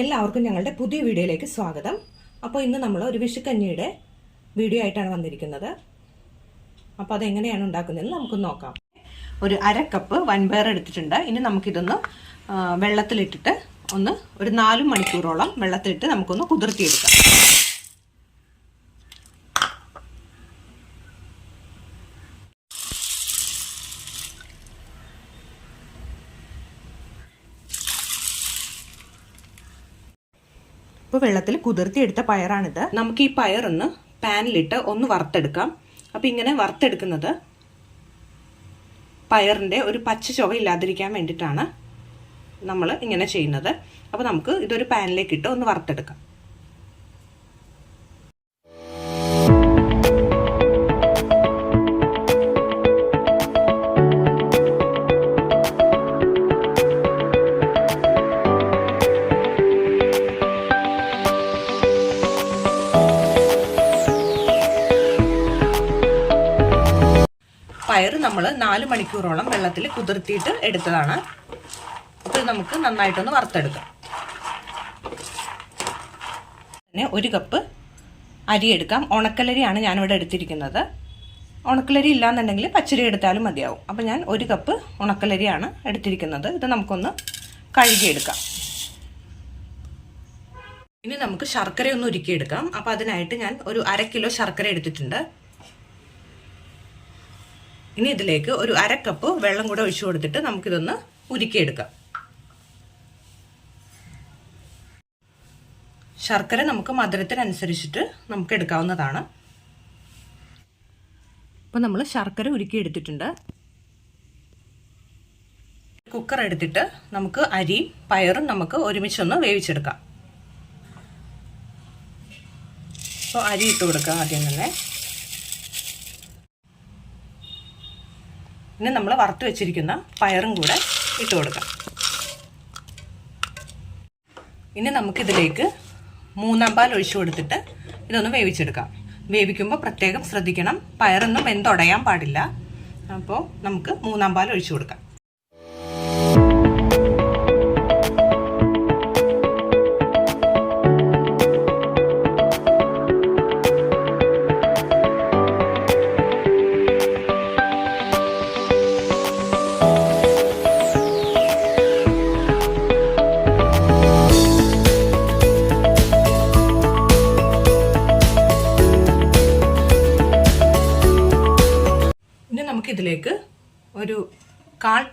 എല്ലാവർക്കും ഞങ്ങളുടെ പുതിയ വീഡിയോയിലേക്ക് സ്വാഗതം. അപ്പോൾ ഇന്ന് നമ്മൾ ഒരു വിഷുക്കഞ്ഞിയുടെ വീഡിയോ ആയിട്ടാണ് വന്നിരിക്കുന്നത്. അപ്പോൾ അതെങ്ങനെയാണ് ഉണ്ടാക്കുന്നതെന്ന് നമുക്ക് നോക്കാം. ഒരു അര കപ്പ് വൻപയർ എടുത്തിട്ടുണ്ട്. ഇനി നമുക്കിതൊന്ന് വെള്ളത്തിലിട്ടിട്ട് ഒന്ന് ഒരു നാല് മണിക്കൂറോളം വെള്ളത്തിലിട്ട് നമുക്കൊന്ന് കുതിർത്തിയെടുക്കാം. ഇപ്പോൾ വെള്ളത്തിൽ കുതിർത്തിയെടുത്ത പയറാണിത്. നമുക്ക് ഈ പയറൊന്ന് പാനിലിട്ട് ഒന്ന് വറുത്തെടുക്കാം. അപ്പോൾ ഇങ്ങനെ വറുത്തെടുക്കുന്നത് പയറിന്റെ ഒരു പച്ച ചുവ ഇല്ലാതിരിക്കാൻ വേണ്ടിയിട്ടാണ് നമ്മൾ ഇങ്ങനെ ചെയ്യുന്നത്. അപ്പോൾ നമുക്ക് ഇതൊരു പാനിലേക്ക് ഇട്ട് ഒന്ന് വറുത്തെടുക്കാം. പയർ നമ്മൾ നാല് മണിക്കൂറോളം വെള്ളത്തിൽ കുതിർത്തിയിട്ട് എടുത്തതാണ്. ഇത് നമുക്ക് നന്നായിട്ടൊന്ന് വറുത്തെടുക്കാം. പിന്നെ ഒരു കപ്പ് അരി എടുക്കാം. ഉണക്കലരിയാണ് ഞാനിവിടെ എടുത്തിരിക്കുന്നത്. ഉണക്കലരി ഇല്ലാന്നുണ്ടെങ്കിൽ പച്ചരി എടുത്താലും മതിയാവും. അപ്പോൾ ഞാൻ ഒരു കപ്പ് ഉണക്കലരിയാണ് എടുത്തിരിക്കുന്നത്. ഇത് നമുക്കൊന്ന് കഴുകിയെടുക്കാം. ഇനി നമുക്ക് ശർക്കര ഒന്ന് ഉരുക്കിയെടുക്കാം. അപ്പോൾ അതിനായിട്ട് ഞാൻ ഒരു അര കിലോ ശർക്കര എടുത്തിട്ടുണ്ട്. ഇനി ഇതിലേക്ക് ഒരു അര കപ്പ് വെള്ളം കൂടെ ഒഴിച്ചു കൊടുത്തിട്ട് നമുക്കിതൊന്ന് ഉരുക്കിയെടുക്കാം. ശർക്കര നമുക്ക് മധുരത്തിനനുസരിച്ചിട്ട് നമുക്ക് എടുക്കാവുന്നതാണ്. അപ്പോൾ നമ്മൾ ശർക്കര ഉരുക്കി എടുത്തിട്ടുണ്ട് കുക്കർ എടുത്തിട്ട് നമുക്ക് അരിയും പയറും നമുക്ക് ഒരുമിച്ചൊന്ന് വേവിച്ചെടുക്കാം. അപ്പോൾ അരി ഇട്ട് കൊടുക്കാം ആദ്യം തന്നെ. ഇനി നമ്മൾ വറുത്ത് വെച്ചിരിക്കുന്ന പയറും കൂടെ ഇട്ട് കൊടുക്കാം. ഇനി നമുക്കിതിലേക്ക് മൂന്നാം പാൽ ഒഴിച്ചു കൊടുത്തിട്ട് ഇതൊന്ന് വേവിച്ചെടുക്കാം. വേവിക്കുമ്പോൾ പ്രത്യേകം ശ്രദ്ധിക്കണം. പയറൊന്നും വെന്തുടയാൻ പാടില്ല. അപ്പോൾ നമുക്ക് മൂന്നാം പാൽ ഒഴിച്ചു കൊടുക്കാം.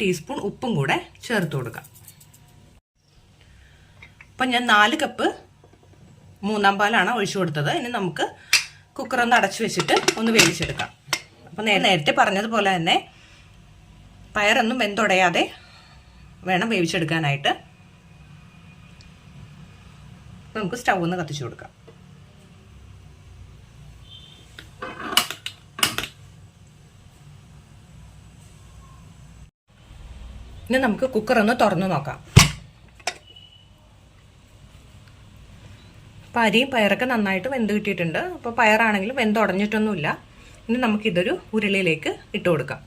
ടീസ്പൂൺ ഉപ്പും കൂടെ ചേർത്ത് കൊടുക്കാം. അപ്പം ഞാൻ നാല് കപ്പ് മൂന്നാം പാലാണ് ഒഴിച്ചു കൊടുത്തത്. ഇനി നമുക്ക് കുക്കർ ഒന്ന് അടച്ചു വെച്ചിട്ട് ഒന്ന് വേവിച്ചെടുക്കാം. അപ്പം നേരത്തെ പറഞ്ഞതുപോലെ തന്നെ പയറൊന്നും വെന്തുടയാതെ വേണം വേവിച്ചെടുക്കാനായിട്ട്. നമുക്ക് സ്റ്റൗ ഒന്ന് കത്തിച്ചു കൊടുക്കാം. ഇനി നമുക്ക് കുക്കർ ഒന്ന് തുറന്നു നോക്കാം. അപ്പം അരിയും പയറൊക്കെ നന്നായിട്ട് വെന്ത് കിട്ടിയിട്ടുണ്ട്. അപ്പോൾ പയറാണെങ്കിലും വെന്ത് ഉടഞ്ഞിട്ടൊന്നുമില്ല. ഇനി നമുക്കിതൊരു ഉരുളിയിലേക്ക് ഇട്ട് കൊടുക്കാം.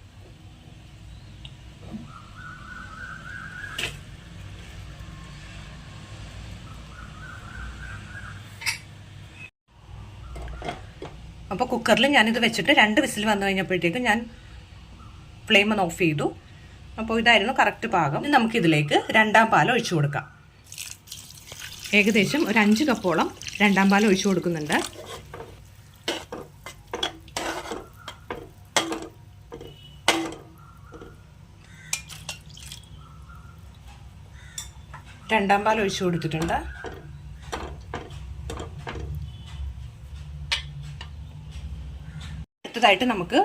അപ്പോൾ കുക്കറിൽ ഞാനിത് വെച്ചിട്ട് രണ്ട് വിസിൽ വന്നു കഴിഞ്ഞപ്പോഴത്തേക്കും ഞാൻ ഫ്ലെയിം ഒന്ന് ഓഫ് ചെയ്തു. അപ്പോൾ ഇതായിരുന്നു കറക്റ്റ് പാകം. ഇനി നമുക്കിതിലേക്ക് രണ്ടാം പാൽ ഒഴിച്ചു കൊടുക്കാം. ഏകദേശം ഒരു അഞ്ച് കപ്പോളം രണ്ടാം പാൽ ഒഴിച്ചു കൊടുക്കുന്നുണ്ട്. രണ്ടാം പാൽ ഒഴിച്ചു കൊടുത്തിട്ടുണ്ട്. അടുത്തതായിട്ട് നമുക്ക്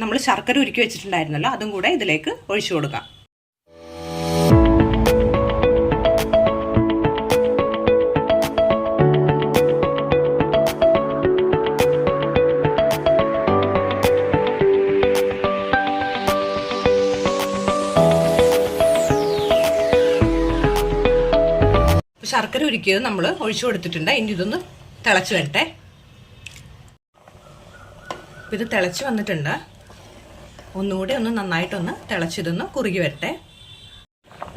നമ്മൾ ശർക്കര ഉരുക്കി വെച്ചിട്ടുണ്ടായിരുന്നല്ലോ അതും കൂടെ ഇതിലേക്ക് ഒഴിച്ചു കൊടുക്കാം. ശർക്കര ഉരുക്കിയത് നമ്മൾ ഒഴിച്ചു കൊടുത്തിട്ടുണ്ട്. ഇനി ഇതൊന്ന് തിളച്ച് വരട്ടെ. ഇത് തിളച്ച് വന്നിട്ടുണ്ട്. ഒന്നുകൂടി ഒന്ന് നന്നായിട്ടൊന്ന് തിളച്ചിതൊന്ന് കുറുകി വരട്ടെ.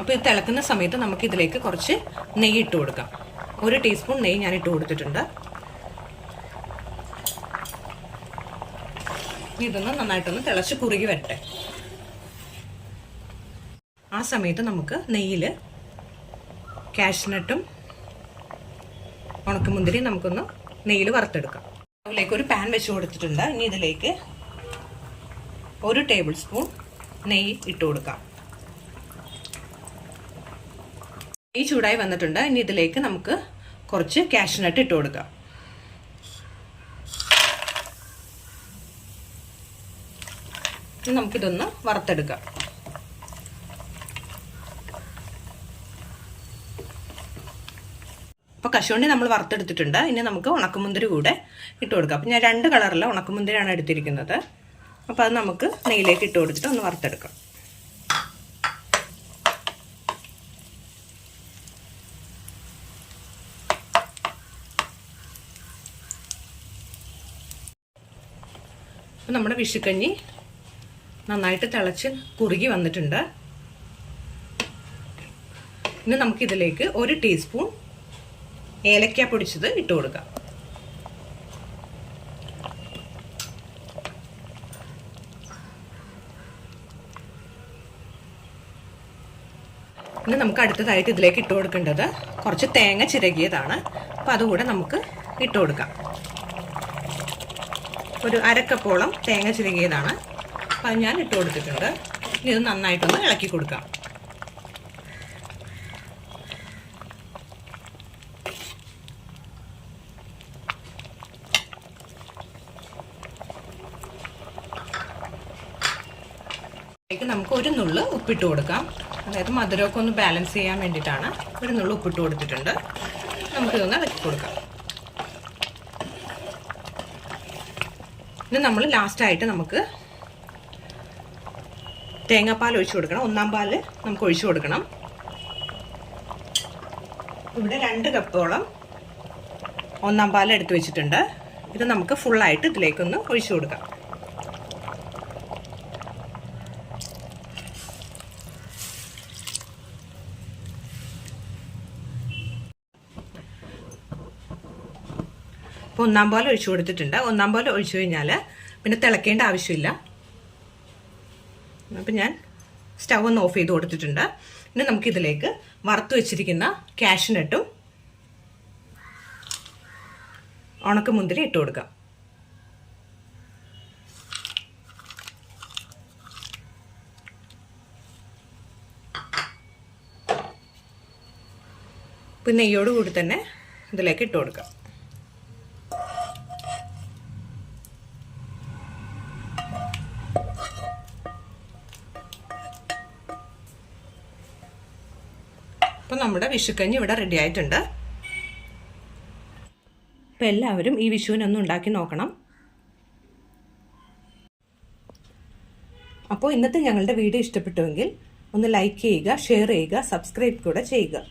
അപ്പോൾ ഇത് തിളക്കുന്ന സമയത്ത് നമുക്ക് ഇതിലേക്ക് കുറച്ച് നെയ്യ് ഇട്ട് കൊടുക്കാം. ഒരു ടീസ്പൂൺ നെയ്യ് ഞാൻ ഇട്ട് കൊടുത്തിട്ടുണ്ട്. ഇതൊന്ന് നന്നായിട്ടൊന്ന് തിളച്ച് കുറുകി വരട്ടെ. ആ സമയത്ത് നമുക്ക് നെയ്യിൽ കാഷ്നട്ടും ഉണക്കമുന്തിരി നമുക്കൊന്ന് നെയ്യിൽ വറുത്തെടുക്കാം. അതിലേക്ക് ഒരു പാൻ വെച്ച് കൊടുത്തിട്ടുണ്ട്. ഇനി ഇതിലേക്ക് ഒരു ടേബിൾ സ്പൂൺ നെയ്യ് ഇട്ട് കൊടുക്കാം. നെയ്യ് ചൂടായി വന്നിട്ടുണ്ട്. ഇനി ഇതിലേക്ക് നമുക്ക് കുറച്ച് കാഷ്നട്ട് ഇട്ട് കൊടുക്കാം. നമുക്കിതൊന്ന് വറുത്തെടുക്കാം. അപ്പോൾ കശുവണ്ടി നമ്മൾ വറുത്തെടുത്തിട്ടുണ്ട്. ഇനി നമുക്ക് ഉണക്കമുന്തിരി കൂടെ ഇട്ട് കൊടുക്കാം. അപ്പോൾ ഞാൻ രണ്ട് കളറിലെ ഉണക്കമുന്തിരിയാണ് എടുത്തിരിക്കുന്നത്. അപ്പോൾ അത് നമുക്ക് നെയ്യിലേക്ക് ഇട്ട് കൊടുത്തിട്ട് ഒന്ന് വറുത്തെടുക്കാം. നമ്മുടെ വിഷുക്കഞ്ഞി നന്നായിട്ട് തിളച്ച് കുറുകി വന്നിട്ടുണ്ട്. ഇനി നമുക്കിതിലേക്ക് ഒരു ടീസ്പൂൺ ഏലക്ക പൊടിച്ചത് ഇട്ട് കൊടുക്കാം. ഇനി നമുക്ക് അടുത്തതായിട്ട് ഇതിലേക്ക് ഇട്ട് കൊടുക്കേണ്ടത് കുറച്ച് തേങ്ങ ചിരകിയതാണ്. അപ്പം അതുകൂടെ നമുക്ക് ഇട്ട് കൊടുക്കാം. ഒരു അരക്കപ്പോളം തേങ്ങ ചിരകിയതാണ്. അപ്പം അത് ഞാൻ ഇട്ട് കൊടുത്തിട്ടുണ്ട്. ഇനി ഇത് നന്നായിട്ടൊന്ന് ഇളക്കി കൊടുക്കാം. നമുക്ക് ഒരു നുള്ള് ഉപ്പിട്ട് കൊടുക്കാം. അതായത് മധുരമൊക്കെ ഒന്ന് ബാലൻസ് ചെയ്യാൻ വേണ്ടിയിട്ടാണ് ഒരു നിന്നുള്ള ഉപ്പിട്ട് കൊടുത്തിട്ടുണ്ട്. നമുക്കിതൊന്ന് ഇളക്കി കൊടുക്കാം. ഇനി നമ്മൾ ലാസ്റ്റായിട്ട് നമുക്ക് തേങ്ങാപ്പാൽ ഒഴിച്ചു കൊടുക്കണം. ഒന്നാം പാൽ നമുക്ക് ഒഴിച്ചു കൊടുക്കണം. ഇവിടെ രണ്ട് കപ്പോളം ഒന്നാം പാൽ എടുത്തു വെച്ചിട്ടുണ്ട്. ഇത് നമുക്ക് ഫുള്ളായിട്ട് ഇതിലേക്കൊന്ന് ഒഴിച്ചു കൊടുക്കാം. അപ്പോൾ ഒന്നാം പോലെ ഒഴിച്ചു കൊടുത്തിട്ടുണ്ട്. ഒന്നാം പോലെ ഒഴിച്ചു കഴിഞ്ഞാൽ പിന്നെ തിളക്കേണ്ട ആവശ്യമില്ല. അപ്പം ഞാൻ സ്റ്റൗ ഒന്ന് ഓഫ് ചെയ്ത് കൊടുത്തിട്ടുണ്ട്. ഇനി നമുക്കിതിലേക്ക് വറുത്ത് വെച്ചിരിക്കുന്ന കാഷ്യനട്ടും ഉണക്ക മുന്തിരി ഇട്ട് കൊടുക്കാം. പിന്നെ നെയ്യോട് കൂടി തന്നെ ഇതിലേക്ക് ഇട്ട് കൊടുക്കാം. അപ്പം നമ്മുടെ വിഷുക്കഞ്ഞി ഇവിടെ റെഡി ആയിട്ടുണ്ട്. അപ്പം എല്ലാവരും ഈ വിഷുവിനൊന്ന് ഉണ്ടാക്കി നോക്കണം. അപ്പോൾ ഇന്നത്തെ ഞങ്ങളുടെ വീഡിയോ ഇഷ്ടപ്പെട്ടുവെങ്കിൽ ഒന്ന് ലൈക്ക് ചെയ്യുക ഷെയർ ചെയ്യുക സബ്സ്ക്രൈബ് കൂടെ ചെയ്യുക.